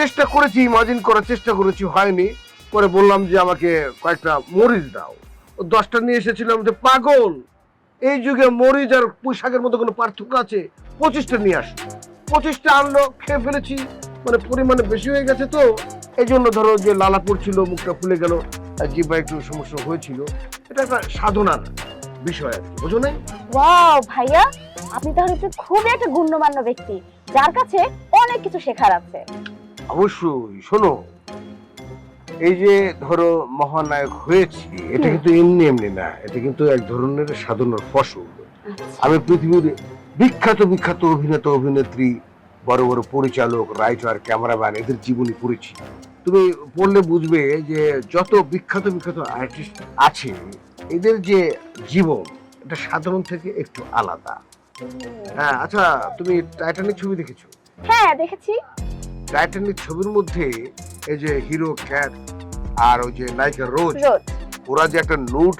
চেষ্টা করেছি ইমাজিন করার চেষ্টা করেছি, হয়নি। পরে বললাম যে আমাকে কয়েকটা মরিচ দাও। ও দশটা নিয়ে এসেছিলাম যে, পাগল! এই যুগে মরিচ আর পোশাকের মধ্যে কোনো পার্থক্য আছে? পঁচিশটা নিয়ে আসি। পঁচিশটা আনলো, খেয়ে ফেলেছি। মানে পরিমাণে বেশি হয়ে গেছে তো। এই জন্য ধরো যে লালা পড়ছিল মুখটা ফুলে গেল। জিব্বা একটু সমস্যা হয়েছিল। এটা একটা সাধনার বিষয় আর কি, বুঝো নাই? ওয়াও, ভাইয়া! আপনি তাহলে খুবই একটা গুণ্যমান্য ব্যক্তি। যার কাছে অনেক কিছু শেখার আছে। অবশ্যই শোনো। এই যে ধরো মহানায়ক হয়েছি এটা কিন্তু এমনি এমনি না এটা কিন্তু এক ধরনের সাধনার ফসল। আচ্ছা। আমি পৃথিবীর বিখ্যাত বিখ্যাত অভিনেতা অভিনেত্রী বড় বড় পরিচালক রাইটার ক্যামেরাম্যান এদের জীবনী পড়েছি। তুমি পড়লে বুঝবে যে যত বিখ্যাত বিখ্যাত আর্টিস্ট আছে এদের যে জীবন এটা সাধারণ থেকে একটু আলাদা। হ্যাঁ আচ্ছা তুমি টাইটানিক ছবি দেখেছ? হ্যাঁ দেখেছি। টাইটানিক ছবির মধ্যে এই যে হিরো ক্যাট আর ওই যে নায়িকা রোজ ওরা যে একটা নোট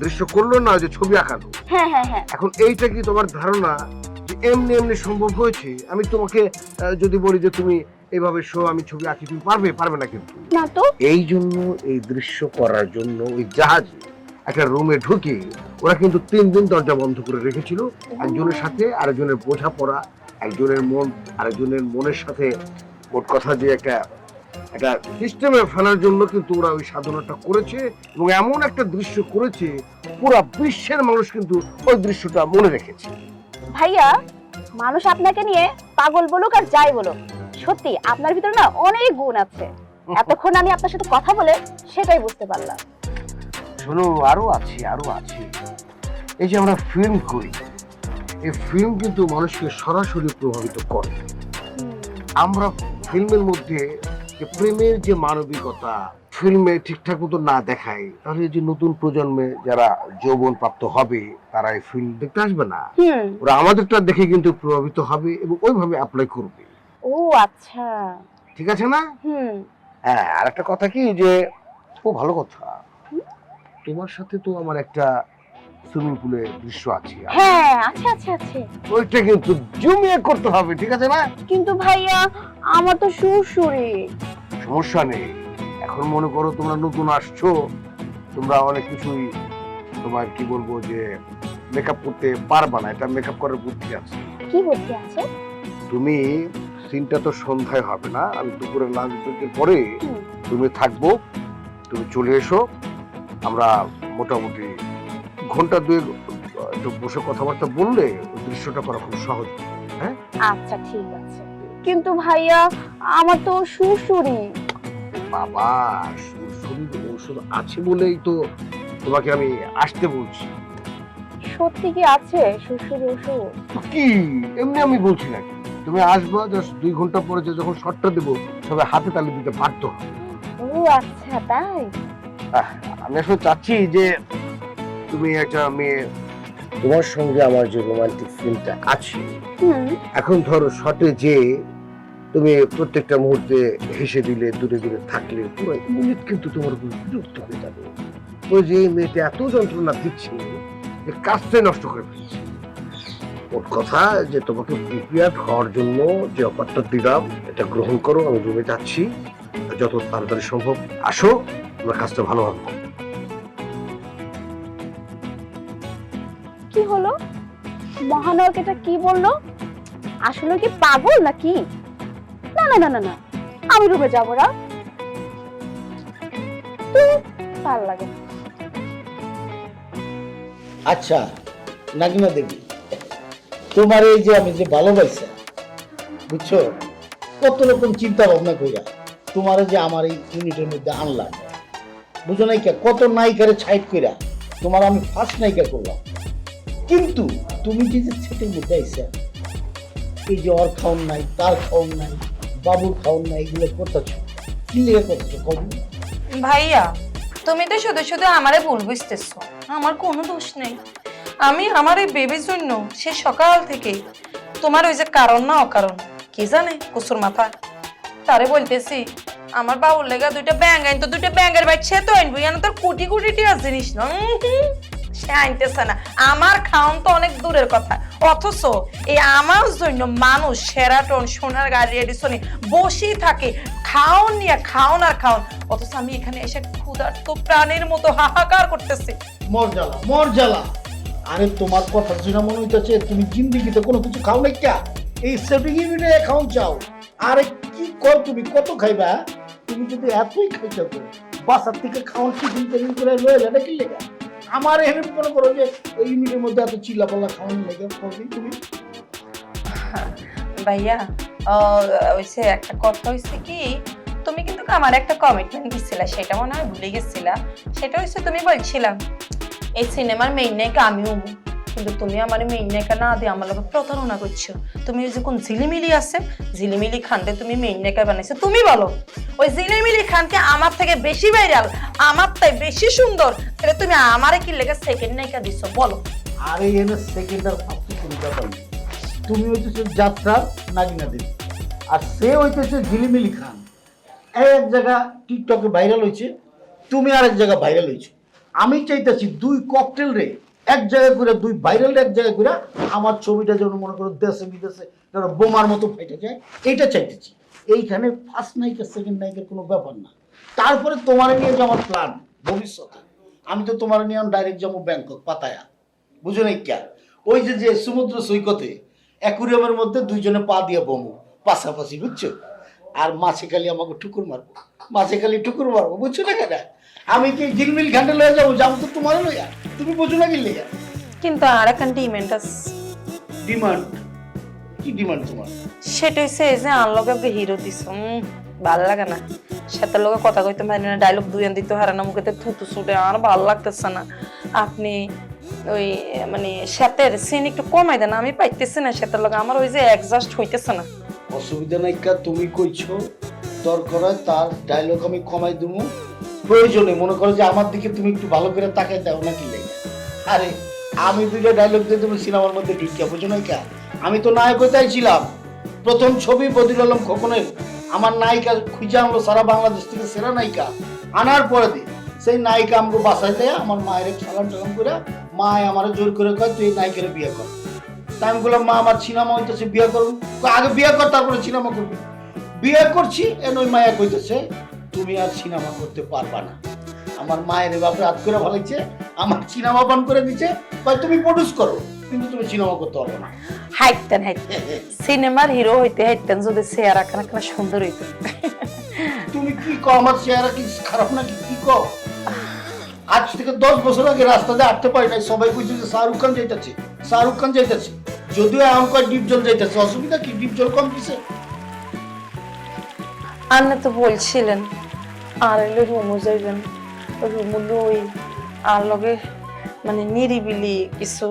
দৃশ্য করল না যে ছবি আঁকানো? হ্যাঁ হ্যাঁ হ্যাঁ। এখন এইটা কি তোমার ধারণা যে এমনি এমনি সম্ভব হয়েছে? আমি তোমাকে যদি বলি যে তুমি এভাবে শো আমি ছবি আঁকি তুমি পারবে পারবে না কিন্তু। না তো। এই জন্য এই দৃশ্য করার জন্য ওই জাহাজ একটা রুমে ঢুকে ওরা কিন্তু তিন দিন দরজা বন্ধ করে রেখেছিল। একজনের সাথে আরেকজনের বোঝাপড়া একজনের মন আরেকজনের মনের সাথে মোট কথা যে একটা একটা সিস্টেমে ফেলার জন্য কিন্তু ওরা ওই সাধনাটা করেছে এবং এমন একটা দৃশ্য করেছে পুরো বিশ্বের মানুষ কিন্তু ওই দৃশ্যটা মনে রেখেছে। ভাইয়া মানুষ আপনাকে নিয়ে পাগল বলুক আর যাই বলুক সত্যি আপনার ভিতরে না অনেক গুণ আছে। এতক্ষণ আমি আপনার সাথে কথা বলে সেটাই বুঝতে পারলাম। শোনো আরও আছে আরও আছে। এই যে আমরা ফিল্ম করি এই ফিল্ম কিন্তু মানুষকে সরাসরি প্রভাবিত করে। আমরা ফিল্মের মধ্যে যে প্রেমের যে মানবিকতা ফিল্মে ঠিকঠাক মতো না দেখায় তাহলে যে নতুন প্রজন্মে যারা যৌবন প্রাপ্ত হবে তারা এই ফিল্ম দেখতে আসবে না। ওরা আমাদেরটা দেখে কিন্তু প্রভাবিত হবে এবং ওইভাবে অ্যাপ্লাই করবে। ও আচ্ছা। ঠিক আছে না? হুম। হ্যাঁ আর একটা কথা কি যে ও ভালো কথা। তোমার সাথে তো আমার একটা সুইমিং পুলে দৃশ্য আছে হ্যাঁ আছে আছে আছে। ওইটা কিন্তু জমিয়ে করতে হবে ঠিক আছে না কিন্তু ভাইয়া আমার তো সুরসুরি সমস্যা নেই। এখন মনে করো তোমরা নতুন আসছো তোমরা অনেক কিছুই তোমার কি বলব যে মেকআপ করতে পারবা না এটা মেকআপ করার বুদ্ধি আছে। কি বুদ্ধি আছে? তুমি সিনটা তো সন্ধ্যায় হবে না আমি দুপুরে লাঞ্চ ব্রেকের পরে তুমি থাকব তুমি চলে এসো আমরা মোটামুটি ঘণ্টা একটু বসে কথাবার্তা বললে দৃশ্যটা করা খুব সহজ। হ্যাঁ? আচ্ছা ঠিক আছে। কিন্তু ভাইয়া আমার তো সুরসুরি। বাবা শরীর ঔষধ আছে বলেই তো তোমাকে আমি আসতে বলছি। সত্যি কি আছে সুরসুরি ওষুধ কি? এমনি আমি বলছি নাকি? তুমি আসবা জাস্ট দুই ঘণ্টা পরে যে যখন শটটা দেবো তবে হাতে তালি দিতে হবে। ও আচ্ছা তাই? আমি আসলে চাচ্ছি যে তুমি একটা মেয়ে। তোমার সঙ্গে আমার যে রোমান্টিক ফিল্মটা আছে এখন ধরো শটে যে তুমি প্রত্যেকটা মুহূর্তে হেসে দিলে দূরে দূরে থাকলে পুরো ইউনিট কিন্তু তোমার উপর বিরক্ত হয়ে যাবে। ওই যে এই মেয়েটা এত যন্ত্রণা দিচ্ছে যে কাজটাই নষ্ট করে ফেলছে। ওর কথা যে তোমাকে প্রিপেয়ার হওয়ার জন্য যে অফারটা দিলাম এটা গ্রহণ করো আমি রুমে যাচ্ছি। যত তাড়াতাড়ি সম্ভব আসো আমরা কাজটা ভালোভাবে করব। কি হলো? মহানয়ক এটা কি বলল? আসলে কি পাগল নাকি? না না না না না। আমি রুমে যাব না লাগে আচ্ছা নাগিমা দেবী, তোমার এই যে আমি যে ভালোবাসা, বুঝছ? কত রকম চিন্তা ভাবনা কইরা তোমার যে আমার এই ইউনিটের মধ্যে আনলাম। বুঝো নাই কে কত নায়িকারে ছাইট কইরা তোমার আমি ফার্স্ট নায়িকা করলাম। কিন্তু তুমি যে যে সেটের মধ্যে এই যে ওর খাওন নাই, তার খাওন নাই, বাবুর খাওন নাই, এগুলো করতেছ? কি লেগে করতেছো কম ভাইয়া, তুমি তো শুধু শুধু আমারে ভুল বুঝতেছো। আমার কোনো দোষ নেই। আমি আমার এই বেবির জন্য সে সকাল থেকে তোমার ওই যে কারণ না অকারণ, কি জানে কুসুর মাথা তারে বলতেছি, আমার বাবুর লেগা দুইটা ব্যাং আইন তো দুইটা ব্যাঙের বাইক সে তো আইনবো জানো তোর কোটি কোটি টিয়া জিনিস না? সে না। আমার খাওন তো অনেক দূরের কথা। অথচ এই আমার জন্য মানুষ সেরাটন সোনার গাড়ি এডিসনে বসেই থাকে, খাওন নিয়ে খাওন আর খাওন। অথচ আমি এখানে এসে ক্ষুধার্ত প্রাণের মতো হাহাকার করতেছি। আরে তোমার কথা শুনে মনে হইতেছে, তুমি জিন্দিগিতে কোনো কিছু খাও নাই ক্যা এই সেভিং ইউনিটে চাও। আরে কি কর তুমি, কত খাইবা? তুমি যদি এতই খাইছো তো, বাসার থেকে খাওয়ার টিফিন করে যাবে কি লেগা? আমার এখানে মনে করো যে এই ইউনিটের মধ্যে এত চিল্লাপাল্লা খাওয়ানো লেগে করবি তুমি? ভাইয়া ওইসে একটা কথা হয়েছে কি, তুমি কিন্তু আমার একটা কমিটমেন্ট দিছিলা, সেটা মনে হয় ভুলে গেছিলা। সেটা হচ্ছে তুমি বলছিলাম এই সিনেমার মেইন নায়িকা আমিও কিন্তু তুমি আমার মেইন নায়িকা না দিয়ে আমার লোক প্রতারণা করছ। তুমি ওই যে কোন ঝিলিমিলি আছে, ঝিলিমিলি খানকে তুমি মেইন নায়িকা বানাইছো। তুমি বলো, ওই ঝিলিমিলি খানকে আমার থেকে বেশি ভাইরাল আমার তাই বেশি সুন্দর, তাহলে তুমি আমারে কি লেগে সেকেন্ড নায়িকা দিছো? বলো। আরে এনে সেকেন্ড আর ফার্স্ট ব্যাপার নেই তুমি হইতেছো যাত্রা নাগিনা দেবী আর সে হইতেছে ঝিলিমিলি খান। এক জায়গা টিকটকে ভাইরাল হয়েছে তুমি আর এক জায়গা ভাইরাল হয়েছো আমি চাইতেছি দুই ককটেল রে এক জায়গায় করে দুই ভাইরাল এক জায়গায় করে আমার ছবিটা যেন মনে করো দেশে, বিদেশে যেন বোমার মতো ফাইটে যায়, এইটা চাইতেছি। এইখানে ফার্স্ট নায়িকা সেকেন্ড নায়িকার কোনো ব্যাপার না। তারপরে তোমার নিয়ে যে আমার প্ল্যান ভবিষ্যতে। আমি তো তোমার নিয়ে আমি ডাইরেক্ট যাব ব্যাংকক, পাতায়া। বুঝো নাই ক্যা ওই যে যে সমুদ্র সৈকতে অ্যাকুরিয়ামের মধ্যে দুইজনে পা দিয়ে বমু, পাশাপাশি, বুঝছ? আর মাছে খালি আমাকে ঠুকুর মারবো, মাছে খালি ঠুকুর মারবো, বুঝছ না কেন? আমি কি ঝিলমিল ঘাটে লয়ে যাব যাব তো তোমার লইয়া? তুমি বুঝো না কি কিন্তু আর একটা ডিমেন্ট আছে। ডিমান্ড কি ডিমান্ড তোমার? সেটা হচ্ছে এই যে আনলকে আপনি হিরো দিস ভালো লাগে না। সাথে লোকে কথা কইতে পারি না ডায়লগ দুই দিতে হারানো মুখেতে থুতু ছুটে আর ভালো লাগতেছে না। আপনি ওই মানে সাথের সিন একটু কমাই দেন আমি পাইতেছি না সাথের লোক আমার ওই যে অ্যাডজাস্ট হইতেছে না। অসুবিধা নাই কা তুমি কইছো দরকার হয় তার ডায়লগ আমি কমাই দেবো প্রয়োজনে মনে করো যে আমার দিকে তুমি একটু ভালো করে তাকাই দাও না কি লেগে আরে, আমি দুইটা ডায়লগ দিয়ে তুমি সিনেমার মধ্যে ঢুকিয়া বুঝো না কা আমি তো নায়ক হইতেই ছিলাম। প্রথম ছবি বদির আলম খোকনের, আমার নায়িকা খুঁজে আনলো সারা বাংলাদেশ থেকে সেরা নায়িকা। আনার পরে দিয়ে সেই নায়িকা আমাকে বাসায় দেয় আমার মায়ের সালাম টালাম করে মা আমার জোর করে কয়, তুই নায়িকারে বিয়ে কর। তাই আমি বললাম, মা, আমার সিনেমা হইতেছে, বিয়ে করুন। আগে বিয়ে কর, তারপরে সিনেমা করবি। বিয়ে করছি? এন ওই মায়া কইতেছে, তুমি আর সিনেমা করতে পারবা না। আমার মায়ের বাপরে হাত করে ভালাইছে আমার সিনেমা বান করে দিচ্ছে কয় তুমি প্রডিউস করো কিন্তু তুমি সিনেমা করতে পারবে না। হাইতেন হাইতেন সিনেমার হিরো হইতে হাইতেন যদি চেয়ার আঁকা না সুন্দর হইতো। তুমি কি কো আমার চেহারা কি খারাপ নাকি? কি কো আজ থেকে দশ বছর আগে রাস্তাতে হাঁটতে পারি নাই সবাই কইছে যে শাহরুখ খান যাইতেছে শাহরুখ খান যাইতেছে। যদিও এখন কয় ডিপ জল যাইতেছে অসুবিধা কি? ডিপ জল কম দিছে। আপনি তো বলছিলেন আর এলে রুমও যাইবেন। আর লগে মানে নিরিবিলি কিছু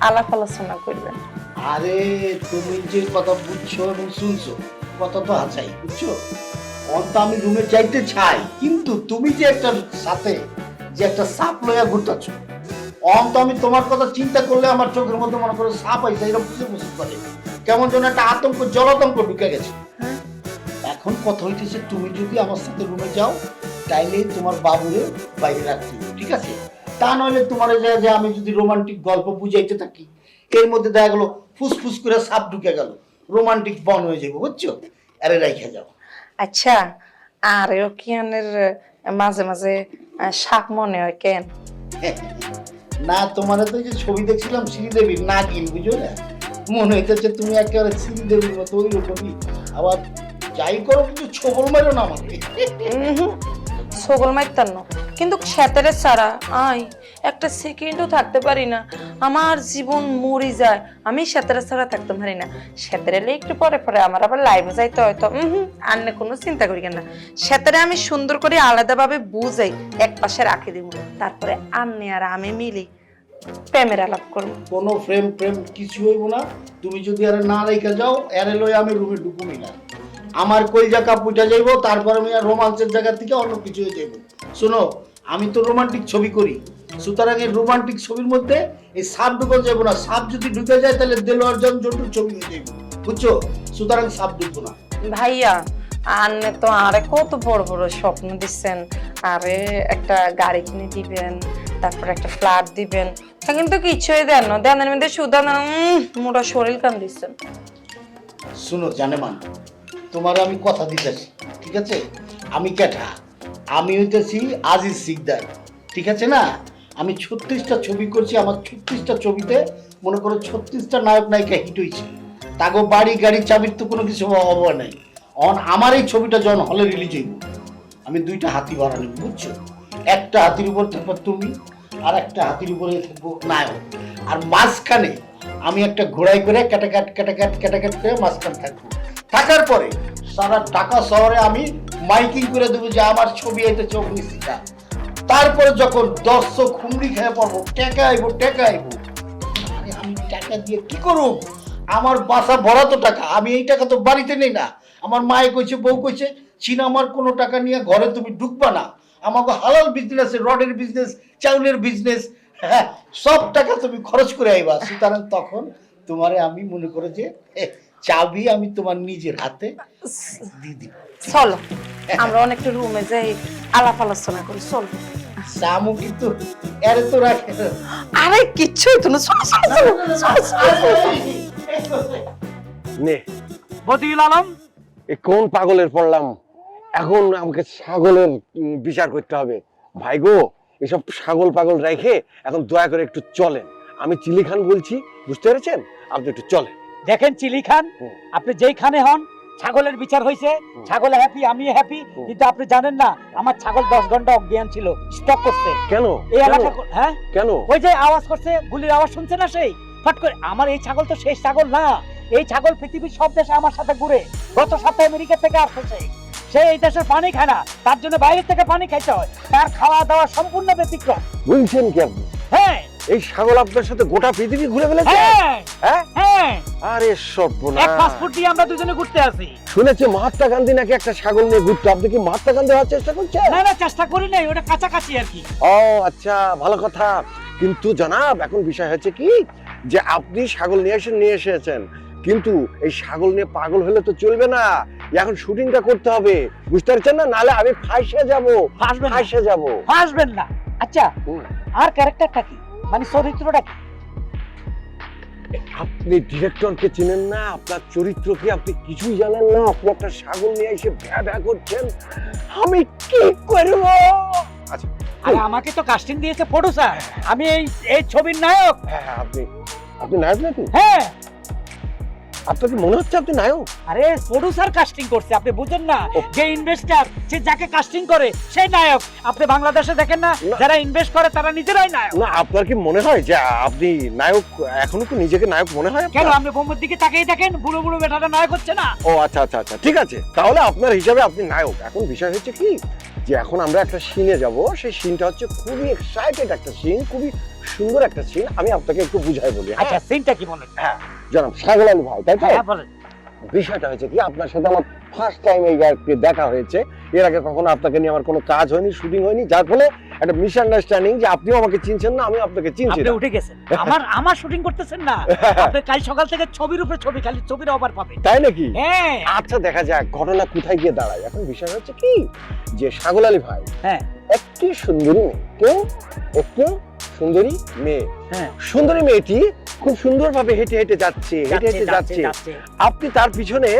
আলাপ আলোচনা করবেন আরে তুমি যে কথা বুঝছ এবং শুনছো কথা তো আছাই বুঝছ? অন্ত আমি রুমে যাইতে চাই কিন্তু তুমি যে একটা সাথে যে একটা সাপ লইয়া ঘুরতেছ অন্ত আমি তোমার কথা চিন্তা করলে আমার চোখের মধ্যে মনে করো সাপ আইসা এরকম বুঝে বুঝে করে কেমন যেন একটা আতঙ্ক জলাতঙ্ক ঢুকে গেছে। হ্যাঁ। এখন কথা হইতেছে তুমি যদি আমার সাথে রুমে যাও তাইলে তোমার বাবুরে বাইরে রাখতে ঠিক আছে? তা নইলে তোমার যে যে আমি যদি রোমান্টিক গল্প বুঝাইতে থাকি এর মধ্যে দেখা গেল ফুসফুস করে সাপ ঢুকে গেল। রোমান্টিক বন হয়ে যাবে বুঝছ? আরে রাইখে যাও। আচ্ছা আর ওকিয়ানের মাঝে মাঝে শাক মনে হয় কেন? না তোমার তো যে ছবি দেখছিলাম শ্রীদেবীর নাগিন বুঝো না? মনে হইতেছে তুমি একেবারে শ্রীদেবীর মতো ওই রকমই আবার যাই করো কিন্তু ছবল মারো না আমাকে। কিন্তু ছাড়া আই একটা সেকেন্ডও থাকতে পারি না। আমার জীবন মরি যায়, আমি সেতের ছাড়া থাকতে পারি না। সেতের এলে একটু পরে পরে আমার আবার লাইভে যাইতে হয়তো হুম কোনো চিন্তা করি না। আমি সুন্দর করে আলাদাভাবে বুঝাই, এক পাশে রাখি দিব। তারপরে আন্নে আর আমি মিলি প্রেমের আলাপ করব। কোনো ফ্রেম ফ্রেম কিছু হইব না। তুমি যদি না রেখে যাও লই আমি রুমে ঢুকুমি না। আমার কই জায়গা পুইটা যাইবো তারপর আমি আর রোমান্সের জায়গা থেকে অন্য কিছু হয়ে যাইবো। শোনো আমি তো রোমান্টিক ছবি করি। সুতরাং এই রোমান্টিক ছবির মধ্যে এই সাপ ঢুকে যাব না। সাপ যদি ঢুকে যায় তাহলে দেলোয়ার জন জন্টুর ছবি হয়ে যাইবো। বুঝছ? সুতরাং সাপ ঢুকবো না। ভাইয়া আন্নে তো আরে কত বড় বড় স্বপ্ন দিচ্ছেন। আরে একটা গাড়ি কিনে দিবেন তারপর একটা ফ্ল্যাট দিবেন। কিন্তু কিছুই দেন না। দেনের মধ্যে না মোটা শরীর কান দিচ্ছেন শুনো জানেমান তোমার আমি কথা দিতেছি, ঠিক আছে? আমি কেঠা আমি হইতেছি আজিজ সিকদার, ঠিক আছে না? আমি ছত্রিশটা ছবি করছি, আমার ছত্রিশটা ছবিতে মনে করো ছত্রিশটা নায়ক নায়িকা হিট হয়েছে তাগো বাড়ি, গাড়ি, চাবির তো কোনো কিছু অভাব নাই। অন আমার এই ছবিটা যখন হলে রিলিজ হইব, আমি দুইটা হাতি ভাড়া নেব, বুঝছ? একটা হাতির উপর থাকব তুমি, আর একটা হাতির উপরে থাকব নায়ক। আর মাঝখানে আমি একটা ঘোড়াই করে ক্যাটাকাট ক্যাটাকাট ক্যাটাকাট করে মাঝখানে থাকব। থাকার পরে সারা ঢাকা শহরে আমি মাইকিং করে দেবো যে আমার ছবি এতে চোখ নিশ্চিতা তারপরে যখন দর্শক খুমড়ি খেয়ে পড়ব টেকা আইবো টেকা আইবো আমি টাকা দিয়ে কি করব? আমার বাসা ভরা তো টাকা, আমি এই টাকা তো বাড়িতে নেই না। আমার মায়ে কইছে, বউ কইছে চীন আমার কোনো টাকা নিয়ে ঘরে তুমি ঢুকবা না। আমাকে হালাল বিজনেস রডের বিজনেস চাউলের বিজনেস হ্যাঁ সব টাকা তুমি খরচ করে আইবা। সুতরাং তখন তোমারে আমি মনে করে যে চাবি আমি তোমার নিজের হাতে দিয়ে দিব। চলো আমরা অনেকটা রুমে যাই আলাপ আলোচনা করি চলো। সামু কিন্তু এর তো রাখে আরে কিচ্ছুই তো না। চলো চলো। নে। বদিউল আলম? এ কোন পাগলের পড়লাম? এখন আমাকে ছাগলের বিচার করতে হবে। ভাই গো এসব ছাগল পাগল রেখে এখন দয়া করে একটু চলেন। আমি চিলি খান বলছি বুঝতে পেরেছেন? আপনি একটু চলেন। দেখেন চিলি খান। আপনি যেইখানে হন ছাগলের বিচার হয়েছে। ছাগল হ্যাপি আমি হ্যাপি কিন্তু আপনি জানেন না আমার ছাগল দশ ঘণ্টা অজ্ঞান ছিল স্টক করছে। কেন? এই এলাকা হ্যাঁ? কেন? ওই যে আওয়াজ করছে গুলির আওয়াজ শুনছে না সেই? ফট করে আমার এই ছাগল তো শেষ ছাগল না। এই ছাগল পৃথিবীর সব দেশে আমার সাথে ঘুরে গত সপ্তাহে আমেরিকা থেকে আসছে সে। এই দেশের পানি খায় না তার জন্য বাইরে থেকে পানি খাইতে হয়। তার খাওয়া দাওয়া সম্পূর্ণ ব্যতিক্রম। বলছেন কি আপনি? এই ছাগল আপনার সাথে গোটা পৃথিবী ঘুরে ফেলেছে? হ্যাঁ। হ্যাঁ? হ্যাঁ। আরে সর্বনাশ। এক পাসপোর্ট দিয়ে আমরা দুজনে ঘুরতে আসি। শুনেছি মহাত্মা গান্ধী নাকি একটা ছাগল নিয়ে ঘুরতো। আপনি কি মহাত্মা গান্ধী হওয়ার চেষ্টা করছেন? না না চেষ্টা করি নাই ওটা কাছাকাছি আর কি। ও আচ্ছা ভালো কথা। কিন্তু জনাব এখন বিষয় হচ্ছে কি যে আপনি ছাগল নিয়ে এসে নিয়ে এসেছেন। কিন্তু এই ছাগল নিয়ে পাগল হলে তো চলবে না। এখন শুটিংটা করতে হবে। বুঝতে পারছেন না? নালে আমি ফাঁসে যাব। হাসবেন না। ফাঁসে যাব। হাসবেন না। আচ্ছা আর ক্যারেক্টারটা কি? মানে চরিত্রটা কি? আপনি ডিরেক্টরকে চিনেন না আপনার চরিত্র কি আপনি কিছুই জানেন না আপনি একটা ছাগল নিয়ে এসে ভ্যা ভ্যা করছেন আমি কি করব? আচ্ছা আরে আমাকে তো কাস্টিং দিয়েছে ফটো স্যার আমি এই এই ছবির নায়ক। হ্যাঁ হ্যাঁ, আপনি আপনি নায়ক নাকি? হ্যাঁ। আপনার কি মনে হচ্ছে আপনি নায়ক? আরে প্রডিউসার কাস্টিং করছে আপনি বুঝেন না। যে ইনভেস্টার সে যাকে কাস্টিং করে সেই নায়ক। আপনি বাংলাদেশে দেখেন না। যারা ইনভেস্ট করে তারা নিজেরাই নায়ক। না আপনার কি মনে হয় যে আপনি নায়ক এখনও কি নিজেকে নায়ক মনে হয় কেন আপনি বোম্বের দিকে তাকিয়ে দেখেন বুড়ো বুড়ো বেটাটা নায়ক হচ্ছে না? ও আচ্ছা আচ্ছা আচ্ছা ঠিক আছে। তাহলে আপনার হিসাবে আপনি নায়ক। এখন বিষয় হচ্ছে কি যে এখন আমরা একটা সিনে যাব। সেই সিনটা হচ্ছে খুবই এক্সাইটেড একটা সিন খুবই সুন্দর একটা সিন আমি আপনাকে একটু বুঝাই বলি হ্যাঁ? আচ্ছা সিনটা কি বলেন? জানাব সাগর আলী ভাই তাই তো? হ্যাঁ বিষয়টা হয়েছে কি আপনার সাথে আমার ফার্স্ট টাইম এই দেখা হয়েছে। এর আগে কখনো আপনাকে নিয়ে আমার কোনো কাজ হয়নি শুটিং হয়নি যার ফলে একটা মিসআন্ডারস্ট্যান্ডিং যে আপনিও আমাকে চিনছেন না আমি আপনাকে চিনছি আপনি উঠে গেছেন। আমার আমার শুটিং করতেছেন না। আপনি কাল সকাল থেকে ছবির উপরে ছবি খালি ছবির অফার পাবেন। তাই নাকি? হ্যাঁ। আচ্ছা দেখা যাক ঘটনা কোথায় গিয়ে দাঁড়ায়। এখন বিষয় হচ্ছে কি যে সাগল আলী ভাই হ্যাঁ। একটি সুন্দরী মেয়ে কেউ একটি সুন্দরী মেয়ে। হ্যাঁ। সুন্দরী মেয়েটি খুব সুন্দরভাবে হেঁটে হেঁটে যাচ্ছে হেঁটে হেঁটে যাচ্ছে আপনি তার পিছনে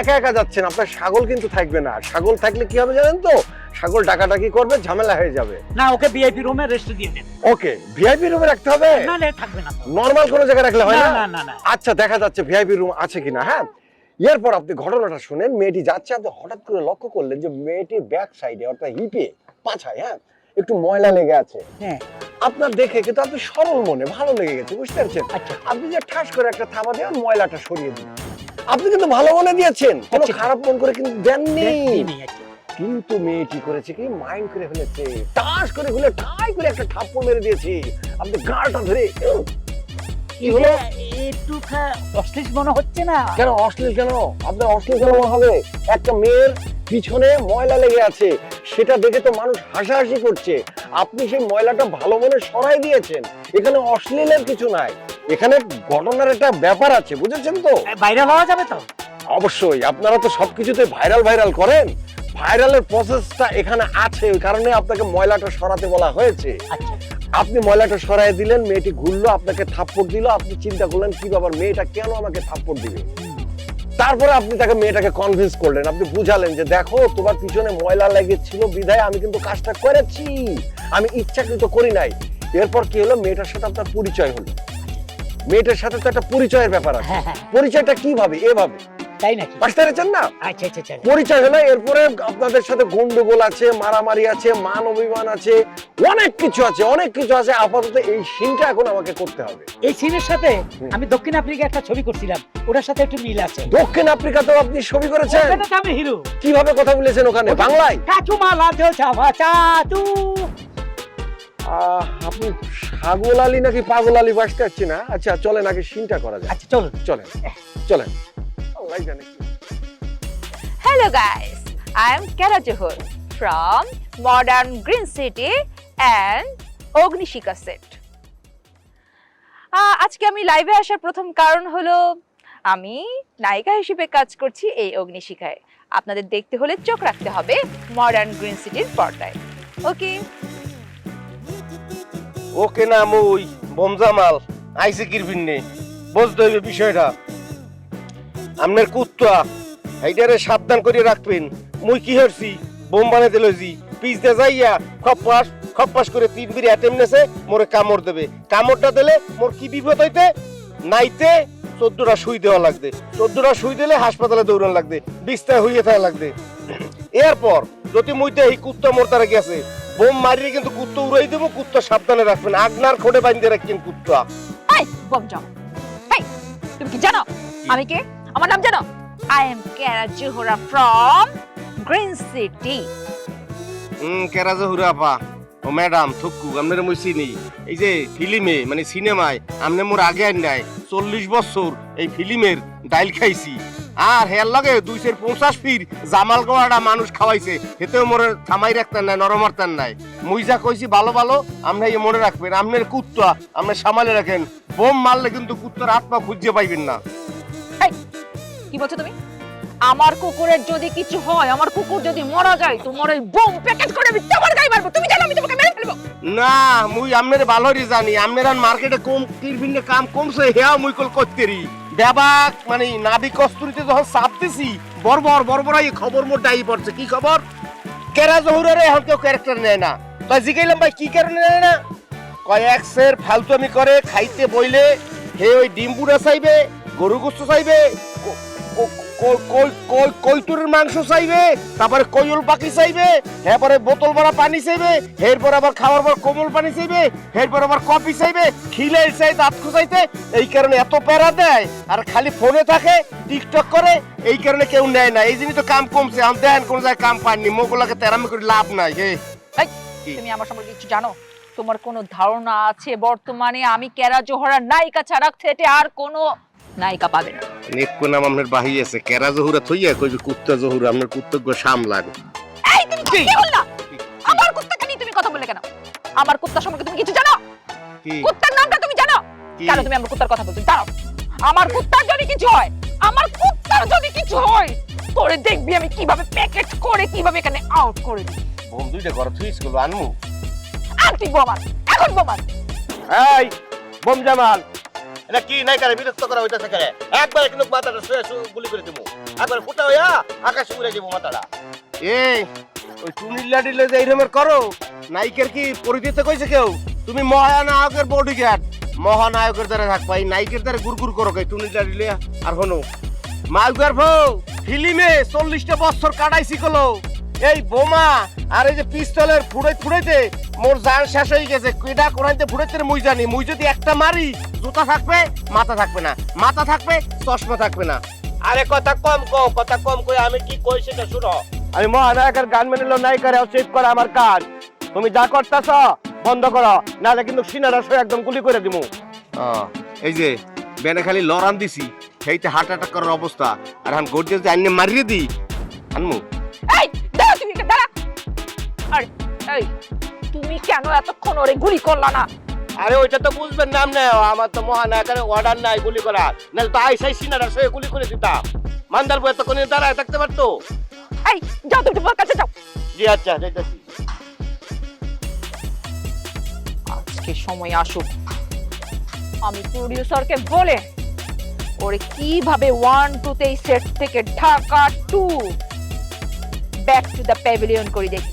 একা একা যাচ্ছেন আপনার ছাগল কিন্তু থাকবে না। ছাগল থাকলে কি হবে জানেন তো? ছাগল ডাকাডাকি করবে ঝামেলা হয়ে যাবে। না ওকে ভিআইপি রুমে রেস্ট দিয়ে দেন। ওকে ভিআইপি রুমে রাখতে হবে? না না থাকবে না। নর্মাল কোনো জায়গায় রাখলে হয় না? না না না না। আচ্ছা দেখা যাচ্ছে ভিআইপি রুম আছে কিনা হ্যাঁ? এরপর আপনি ঘটনাটা শুনেন মেয়েটি যাচ্ছে আপনি হঠাৎ করে লক্ষ্য করলেন যে মেয়েটির ব্যাক সাইডে অর্থাৎ হিপে পাছায় হ্যাঁ? একটু ময়লা লেগে আছে। হ্যাঁ। আপনার দেখে কিন্তু আপনি সরল মনে ভালো লেগে গেছে বুঝতে পারছেন? আচ্ছা। আপনি যে ঠাস করে একটা থাবা দিয়ে ময়লাটা সরিয়ে দিন। আপনি কিন্তু ভালো মনে দিয়েছেন কোনো আচ্ছা। খারাপ মন করে কিন্তু দেননি। আচ্ছা। কিন্তু মেয়েটি করেছে কি? মাইন্ড করে ফেলেছে। টাস করে ফেলে ঠাই করে একটা থাপ্পড় মেরে দিয়েছি। আপনি গাড়টা ধরে কি হলো? এটা একটু অশ্লীল মনে হচ্ছে না? কেন অশ্লীল কেন? আপনার অশ্লীল কেন হবে? একটা মেয়ের পিছনে ময়লা লেগে আছে। সেটা দেখে তো মানুষ হাসাহাসি করছে। আপনি সেই ময়লাটা ভালো মনে সরাই দিয়েছেন। এখানে অশ্লীলের কিছু নাই। এখানে ঘটনার একটা ব্যাপার আছে বুঝেছেন তো? ভাইরাল হওয়া যাবে তো? অবশ্যই। আপনারা তো সবকিছুতে ভাইরাল ভাইরাল করেন। ভাইরালের প্রসেসটা এখানে আছে। ওই কারণে আপনাকে ময়লাটা সরাতে বলা হয়েছে। আচ্ছা। আপনি ময়লাটা সরাই দিলেন মেয়েটি ঘুরলো আপনাকে থাপ্পড় দিল আপনি চিন্তা করলেন কি ব্যাপার মেয়েটা কেন আমাকে থাপ্পড় দিবে? তারপরে আপনি তাকে মেয়েটাকে কনভিন্স করলেন আপনি বুঝালেন যে দেখো তোমার পিছনে ময়লা লেগেছিল বিধায় আমি কিন্তু কাজটা করেছি আমি ইচ্ছাকৃত করি নাই। এরপর কি হলো মেয়েটার সাথে আপনার পরিচয় হলো। মেয়েটার সাথে তো একটা পরিচয়ের ব্যাপার আছে। হ্যাঁ হ্যাঁ। পরিচয়টা কীভাবে? এভাবে। তাই নাকি? বুঝতে পেরেছেন না? আচ্ছা আচ্ছা আচ্ছা। পরিচয় হলো এরপরে আপনাদের সাথে গন্ডগোল আছে মারামারি আছে মান অভিমান আছে অনেক কিছু আছে অনেক কিছু আছে। আপাতত এই সিনটা এখন আমাকে করতে হবে। এই সিনের সাথে আমি দক্ষিণ আফ্রিকা একটা ছবি করছিলাম ওটার সাথে একটু মিল আছে। দক্ষিণ আফ্রিকাতেও আপনি ছবি করেছেন? ওখানে তো আমি হিরো। কীভাবে কথা বলেছেন ওখানে? বাংলায়? কাচু মালা চাচু আহ, আপনি সাগল আলী নাকি পাগল আলী বাসতে না আচ্ছা চলেন আগে সিনটা করা যায় আচ্ছা চলুন। চলেন চলেন। আল্লাহ জানে কি। Hello guys, I am Kara Johor from Modern Green City and Agnishikha set আজকে আমি লাইভে আসার প্রথম কারণ হলো আমি নায়িকা হিসেবে কাজ করছি এই অগ্নিশিখায়। আপনাদের দেখতে হলে চোখ রাখতে হবে মডার্ন গ্রিন সিটির পর্দায়। ওকে ওকে না মই বমজামাল আইসে কিরবিন্নে বুঝতে হইবে বিষয়টা। আপনার কুত্তা এইটারে সাবধান করে রাখবেন। মুই কি হরছি? বোম বানাইতে লইছি। পিস দে যাইয়া খপ্পাস খপ্পাস করে তিন বিরি অ্যাটেম নেছে মোরে কামড় দেবে। কামড়টা দিলে মোর কি বিপদ হইতে? নাইতে চোদ্দটা সুই দেওয়া লাগবে। চোদ্দটা সুই দিলে হাসপাতালে দৌড়ান লাগবে। বিস্তায় হইয়ে থাকা লাগবে। এরপর যদি মুইতে এই কুত্তা মোরতারে গেছে। বোম মারিয়ে কিন্তু কুত্তা উড়াই দেবো কুত্তা সাবধানে রাখবেন। আগনার খোটে বাইন্ধে রাখছেন কুত্তা। তুমি কি জানো? আমি কে? আমার নাম জানো? I am Kera Zohra from Green City হুম কেরাজে হুরাপা ও ম্যাডাম থুকু আপনার মই চিনি। এই যে ফিল্মে মানে সিনেমায় আমনে মোর আগে আন নাই চল্লিশ বছর এই ফিল্মের ডাইল খাইছি। আর হের লগে দুইশের পঞ্চাশ ফির জামাল গোয়াটা মানুষ খাওয়াইছে হেতেও মোরে থামাই রাখতেন নাই নরম মারতেন নাই। মুই যা কইছি ভালো ভালো আপনি এই মনে রাখবেন। আপনার কুত্তা আপনি সামালে রাখেন। বোম মারলে কিন্তু কুত্তার আত্মা খুঁজে পাইবেন না। কি বলছো তুমি? আমার কুকুরের যদি কিছু হয়, আমার কুকুর যদি মরা যায়, তোমার ওই বোম প্যাকেট করে আমি তোমার গায়ে মারবো। তুমি জানো আমি তোমাকে মেরে ফেলব? না, মুই আমনের ভালোরই জানি। আমনের মার্কেটে কম টিরভিনে কাম কমছে হেয়া মুই কল করতেরি। দেবাক মানে নাবি কস্তুরিতে যখন চাপ দিছি বরবর বরবরাই খবর মোর ডাই পড়ছে। কি খবর? কেরা জহুরের এখন কেউ ক্যারেক্টার নেয় না। তাই জিগাইলাম ভাই, কি কারণে নেয় না? কয়েক সের ফালতুমি করে, খাইতে বইলে, হে ওই ডিম বুড়া চাইবে, গরু গোস্ত চাইবে কৈতুরের মাংস চাইবে, তারপরে কয়ল পাখি চাইবে, এরপরে বোতল ভরা পানি চাইবে, এরপর আবার খাওয়ার পর কোমল পানি চাইবে, এরপর আবার কফি চাইবে খিলে চাই দাঁত খুঁচাইতে এই কারণে এত প্যারা দেয়, আর খালি ফোনে থাকে, টিকটক করে, এই কারণে কেউ নেয় না। এই জন্যই তো কাম কমছে আমি দেন, কোন জায়গায় কাম পাননি, মোগুলাকে তেরামি করে লাভ নাই, হে। তুমি আমার সম্পর্কে কিছু জানো? তোমার কোনো ধারণা আছে? বর্তমানে আমি কেরা জোহরা নায়িকা ছাড়া থেটে আর কোনো নায়িকা পাবে না। নেকো নাম আপনার বাহি আছে কেরা জহুরা থইয়া কইবে কুত্তা জহুরা আপনার কুত্তা সামলান এই তুমি কি? বললা? আমার কুত্তাকে নিয়ে তুমি কথা বললে কেন? আমার কুত্তা সম্পর্কে তুমি কিছু জানো? কি? কুত্তার নামটা তুমি জানো? কেন তুমি আমার কুত্তার কথা বলছো? দাঁড়াও। আমার কুত্তার যদি কিছু হয় আমার কুত্তার যদি কিছু হয় তোরে দেখবি আমি কীভাবে প্যাকেট করে কীভাবে এখানে আউট করে দিই। বোম দুইটা ঘর থুইস গেল আনমু। আর তুই বোমার এখন বোমার এই বোম জামাল। এটা কি নাই করে বিরক্ত করা হইতাছে করে একবার কিন্তু মাথাটা শুয়ে গুলি করে দেবো একবার ফুটা হইয়া আকাশে উড়ে যাব মাথাটা। এই, ওই টুনির লাডিলে যে এইরকমের করো, নায়িকের কি পরিচিত কইছে কেউ? তুমি মহানায়কের বডিগার্ড মহানায়কের দ্বারা থাকবা, এই নায়িকের দ্বারা গুরগুর করো কে টুনির লাডিলে আর হনো মালগার ভৌ ফিল্মে চল্লিশটা বছর কাটাইছি কলো। এই বোমা আর এই যে পিস্তলের ফুড়াই ফুড়াইতে মোর জান শেষ হয়ে গেছে। কেডা কোরাইতে ফুড়াইতে মুই জানি। মুই যদি একটা মারি জুতা থাকবে মাথা থাকবে না। মাথা থাকবে চশমা থাকবে না। আরে কথা কম কও কথা কম কই আমি কি কই সেটা শুনো। আমি মহানায়কের গান মেনে নায়িকারে সেভ করা আমার কাজ তুমি যা করতেছ বন্ধ করো। নাহলে কিন্তু সিনারা সে একদম গুলি করে দিমু। এই যে বেনে খালি লড়ান দিছি। সেইতে হার্ট অ্যাটাক করার অবস্থা। আর এখন গর্জে আইনে মারিয়ে দিই। আনমু। এই তুমি কেন এতক্ষণ ওরে গুলি করলা না? আরে ওইটা তো বুঝবেন নাম নেই আমার তো মহানায়কের অর্ডার নাই গুলি করার। নাহলে তো আইসাই সিনারা সে গুলি করে দিতাম। মান্দার বই এতক্ষণ দাঁড়ায় থাকতে পারতো? এই যাও তুমি তোমার কাছে যাও। জি আচ্ছা যাইতেছি। আজকে সময় আসুক। আমি প্রডিউসারকে বলে ওরে কীভাবে ওয়ান টুতে এই সেট থেকে Dhaka to back to the pavilion করে দেখি।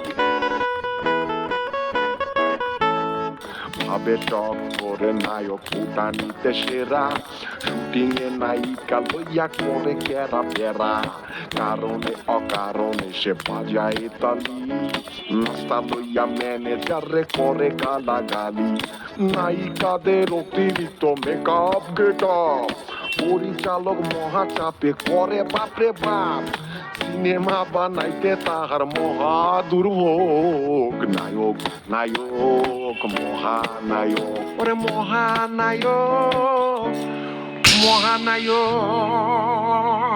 ভাবে টক করে নায়ক ফুটানিতে সেরা। শুটিং এ নায়িকা লইয়া করে কেরা ফেরা। কারণে অকারণে সে বাজায় তালি। নাস্তা লইয়া ম্যানেজারে করে গালাগালি। নায়িকাদের অতিরিক্ত মেকআপ গেট পরিচালক মহাচাপে করে, বাপরে বাপ। সিনেমা বানাইতে তাহার মহা দুর্ভোগ নায়ক নায়ক মহানায়ক ওরে মহানায়ক মহানায়ক